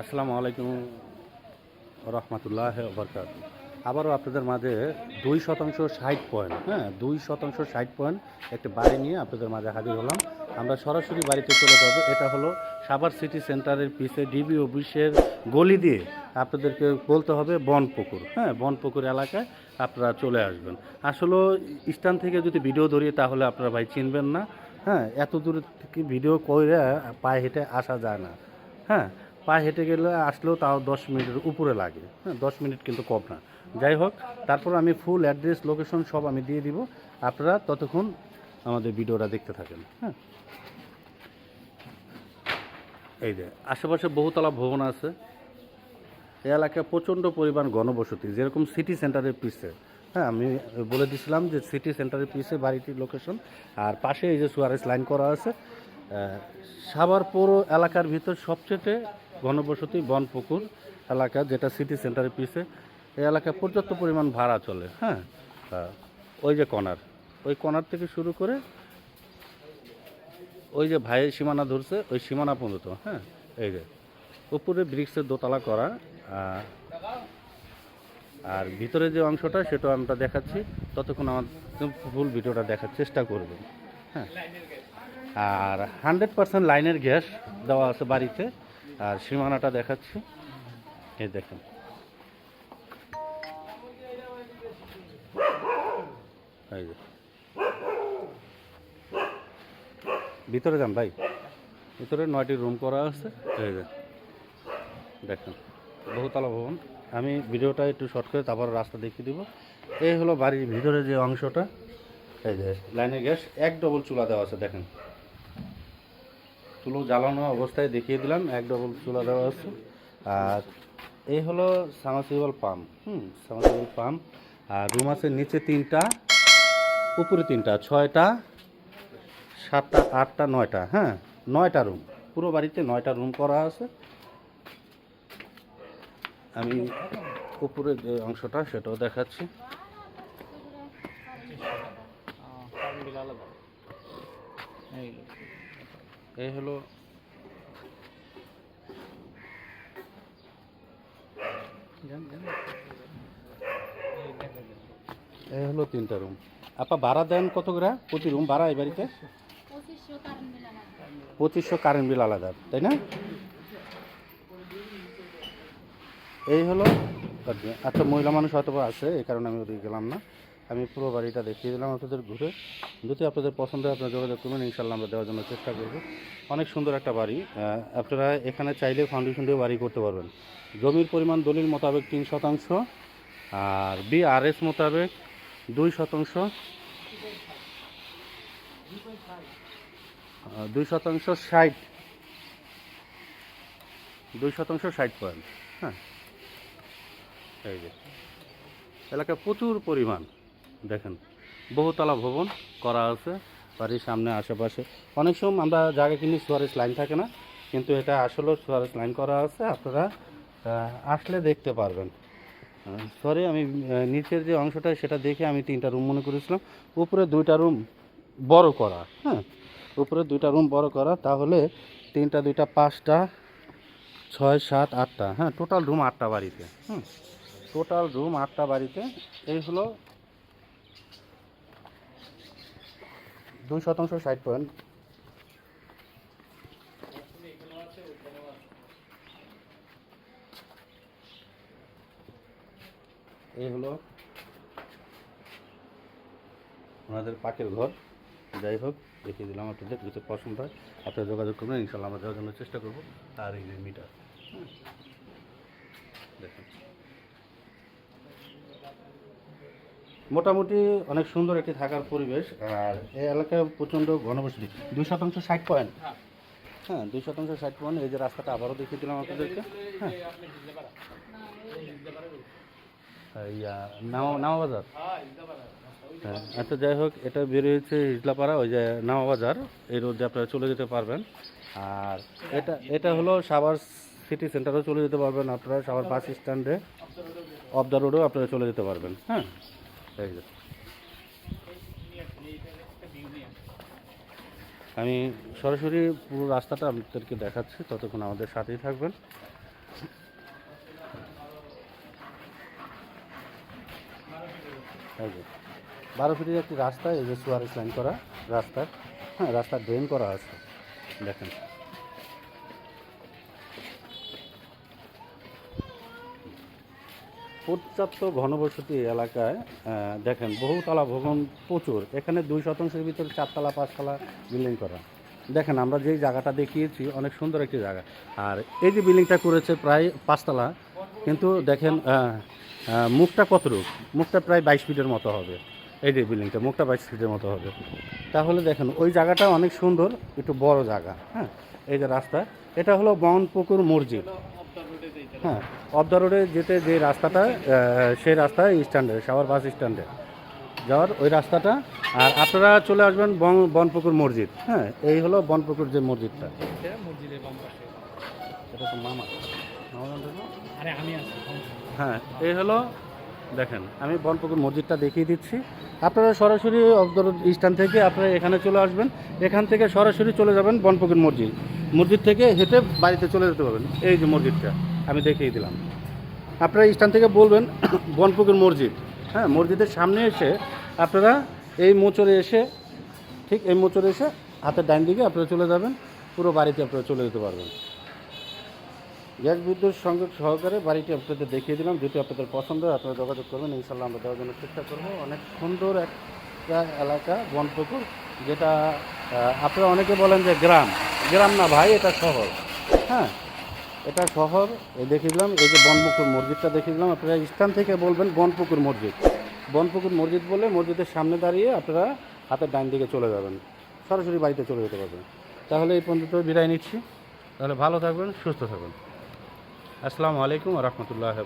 আসসালামু আলাইকুম রহমতুল্লাহ বরকাত আবারও আপনাদের মাঝে দুই শতাংশ ষাট পয়েন্ট হ্যাঁ দুই শতাংশ ষাট পয়েন্ট একটি বাড়ি নিয়ে আপনাদের মাঝে হাজির হলাম। আমরা সরাসরি বাড়িতে চলে যাব। এটা হলো সাভার সিটি সেন্টারের পিছে ডিবি অফিসের গলি দিয়ে আপনাদেরকে বলতে হবে বনপুকুর হ্যাঁ বনপুকুর এলাকায় আপনারা চলে আসবেন। আসলে স্থান থেকে যদি ভিডিও ধরি তাহলে আপনারা ভাই চিনবেন না হ্যাঁ এত দূর থেকে ভিডিও করে পায়ে হেঁটে আসা যায় না হ্যাঁ পায়ে হেঁটে গেলে আসলেও তাও দশ মিনিটের উপরে লাগে। হ্যাঁ দশ মিনিট কিন্তু কম না। যাই হোক, তারপর আমি ফুল অ্যাড্রেস লোকেশন সব আমি দিয়ে দিব। আপনারা ততক্ষণ আমাদের ভিডিওটা দেখতে থাকেন। হ্যাঁ। এই যে, আশেপাশে বহুতলা ভবন আছে। এই এলাকায় প্রচণ্ড পরিমাণ গণবসতি, যেরকম সিটি সেন্টারের পিছে হ্যাঁ আমি বলে দিছিলাম যে সিটি সেন্টারের পিছে বাড়িটির লোকেশন আর পাশে এই যে সুয়ারেস লাইন করা আছে। সাভার পৌর এলাকার ভিতর সবচেয়ে ঘনবসতি বনপুকুর এলাকা, যেটা সিটি সেন্টারের পিছে। এই এলাকায় পর্যাপ্ত পরিমাণ ভাড়া চলে হ্যাঁ? ওই যে কনার ওই কনার থেকে শুরু করে ওই যে ভাইয়ের সীমানা ধরছে, ওই সীমানা পর্যন্ত হ্যাঁ? এই যে, উপরে ব্রিক্সের দোতলা করা আর ভিতরে যে অংশটা, সেটা আমরা দেখাচ্ছি। ততক্ষণ আমার ফুল ভিডিওটা দেখার চেষ্টা করবেন হ্যাঁ? আর হান্ড্রেড পার্সেন্ট লাইনের গ্যাস দেওয়া আছে বাড়িতে। আর সীমানাটা দেখাচ্ছি। এই দেখেন। ভিতরে যান ভাই। ভিতরে নয়টি রুম করা আছে। এই যে। দেখেন। বহুতলা ভবন। আমি ভিডিওটা একটু শর্ট করে তারপর রাস্তা দেখিয়ে দিব। এই হলো বাড়ির ভিতরে যে অংশটা। এই যে, লাইনের গ্যাস এক ডবল চুলা দেওয়া আছে, দেখেন। চুলো জ্বালানো অবস্থায় দেখিয়ে দিলাম, এক ডবল চুলা দেওয়া আছে আর এই হলো সামাসিবল পাম্প হুম, সামাসিবল পাম্প আর রুম আছে নিচে তিনটা, উপরে তিনটা, ছয়টা, সাতটা, আটটা, নয়টা হ্যাঁ নয়টা রুম। পুরো বাড়িতে নয়টা রুম করা আছে। আমি উপরে যে অংশটা সেটাও দেখাচ্ছি। এই হলো এই হলো তিনটা রুম আপা ভাড়া দেন কত করে? প্রতি রুম ভাড়া এই বাড়িতে? পঁচিশশো কারেন্ট বিল আলাদা, তাই না? এই হলো আচ্ছা মহিলা মানুষ হয়তো আছে, এই কারণে আমি ওদিকে গেলাম না। আমি পুরো বাড়িটা দেখিয়ে দিলাম আপনাদের ঘুরে। যদি আপনাদের পছন্দ হয় আপনারা যোগাযোগ করবেন ইনশাল্লাহ আমরা দেওয়ার জন্য চেষ্টা করব। অনেক সুন্দর একটা বাড়ি। আপনারা এখানে চাইলে ফাউন্ডেশন দিয়ে বাড়ি করতে পারবেন। জমির পরিমাণ দলিল মোতাবেক তিন শতাংশ, আর বি আর এস মোতাবেক দুই শতাংশ। দুই শতাংশ ষাট। দুই শতাংশ ষাট পয়েন্ট হ্যাঁ। এই যে। এলাকায় প্রচুর পরিমাণ। দেখেন, বহুতলা ভবন করা আছে বাড়ির সামনে, আশেপাশে। অনেক সময় আমরা জায়গা কিনি সুয়ারেস লাইন থাকে না, কিন্তু এটা আসলে সুয়ারেস লাইন করা আছে, আপনারা আসলে দেখতে পারবেন। সরি আমি নিচের যে অংশটা, সেটা দেখে আমি তিনটা রুম মনে করেছিলাম। উপরে দুইটা রুম বড় করা হ্যাঁ? উপরে দুইটা রুম বড় করা, তাহলে তিনটা, দুইটা, পাঁচটা, ছয়, সাত, আটটা হ্যাঁ? টোটাল রুম আটটা বাড়িতে, হুম? টোটাল রুম আটটা বাড়িতে, এই হলো দুই শতাংশ, ষাট পয়েন্ট। এই হলো ওনাদের পাকের ঘর। যাই হোক, দেখিয়ে দিলাম আপনাদের, যদি পছন্দ হয় আপনারা যোগাযোগ করবেন, ইনশাল্লাহ আমরা দেওয়ার জন্য চেষ্টা করব। আর এই মিটার দেখেন। মোটামুটি অনেক সুন্দর একটি থাকার পরিবেশ, আর এই এলাকায় প্রচণ্ড ঘনবসতি। দুই শতাংশ ষাট পয়েন্ট। হ্যাঁ দুই শতাংশ ষাট পয়েন্ট। এই যে রাস্তাটা আবারও দেখিয়ে দিলাম আপনাদেরকে। হ্যাঁ। ইয়া নামা নামাবাজার। হ্যাঁ আচ্ছা যাই হোক, এটা বেরিয়েছে ইজলাপাড়া ওই যে নামাবাজার। এই রোডে আপনারা চলে যেতে পারবেন। আর এটা এটা হলো সাভার সিটি সেন্টারেও চলে যেতে পারবেন আপনারা, সাভার বাস স্ট্যান্ডে। অফ দ্য রোডেও আপনারা চলে যেতে পারবেন। হ্যাঁ। আমি সরাসরি পুরো রাস্তাটা আপনাদেরকে দেখাচ্ছি, ততক্ষণ আমাদের সাথেই থাকবেন। বারো ফিটের একটি রাস্তা, এই যে সুয়ারেস লাইন করা রাস্তা হ্যাঁ রাস্তা ড্রেন করা আছে। দেখেন। পর্যাপ্ত ঘনবসতি এলাকায় দেখেন, বহুতলা ভবন প্রচুর। এখানে দুই শতাংশের ভিতরে চারতলা, পাঁচতলা বিল্ডিং করা। দেখেন, আমরা যেই জায়গাটা দেখিয়েছি, অনেক সুন্দর একটি জায়গা। আর এই যে বিল্ডিংটা করেছে প্রায় পাঁচতলা, কিন্তু দেখেন মুখটা কতটুক? মুখটা প্রায় বাইশ ফিটের মতো হবে। এই যে বিল্ডিংটা মুখটা বাইশ ফিটের মতো হবে। তাহলে দেখেন, ওই জায়গাটা অনেক সুন্দর, একটু বড় জায়গা হ্যাঁ? এই যে রাস্তা, এটা হলো বনপুকুর মসজিদ। হ্যাঁ অবদা রোডে যেতে যে রাস্তাটা সেই রাস্তা স্ট্যান্ডে সাওয়ার বাস স্ট্যান্ডে। যাওয়ার ওই রাস্তাটা আর আপনারা চলে আসবেন বন বনপুকুর মসজিদ। হ্যাঁ এই হলো বনপুকুর যে মসজিদটা। এটা তো মামা। হ্যাঁ এই হলো দেখেন আমি বনপুকুর মসজিদটা দেখিয়ে দিচ্ছি। আপনারা সরাসরি অবদর স্ট্যান্ড থেকে আপনারা এখানে চলে আসবেন। এখান থেকে সরাসরি চলে যাবেন বনপুকুর মসজিদ। মসজিদ থেকে হেঁটে বাড়িতে চলে যেতে পারবেন। এই যে মসজিদটা। আমি দেখিয়ে দিলাম। আপনারা স্ট্যান্ড থেকে বলবেন বনপুকুর মসজিদ। হ্যাঁ মসজিদের সামনে এসে আপনারা এই মোচরে এসে, ঠিক এই মোচরে এসে হাতের ডান দিকে আপনারা চলে যাবেন। পুরো বাড়িতে আপনারা চলে যেতে পারবেন। গ্যাস বিদ্যুৎ সংযোগ সহকারে বাড়িটি আপনাদের দেখিয়ে দিলাম। যদি আপনাদের পছন্দ হয়, আপনারা যোগাযোগ করবেন। ইনশাল্লাহ আমরা দেওয়ার জন্য চেষ্টা করব। অনেক সুন্দর একটা এলাকা বনপুকুর যেটা আপনারা অনেকে বলেন যে গ্রাম। গ্রাম না ভাই, এটা শহর। হ্যাঁ এটা শহর, এই দেখেছিলাম এই যে বনপুকুর মসজিদটা দেখিয়ে দিলাম আপনারা স্থান থেকে বলবেন বনপুকুর মসজিদ। বনপুকুর মসজিদ বলে মসজিদের সামনে দাঁড়িয়ে আপনারা হাতের ডান দিকে চলে যাবেন, সরাসরি বাড়িতে চলে যেতে পারবেন। তাহলে এই পর্যন্ত বিদায় নিচ্ছি। তাহলে ভালো থাকবেন, সুস্থ থাকবেন। আসসালামু আলাইকুম রহমতুল্লাহ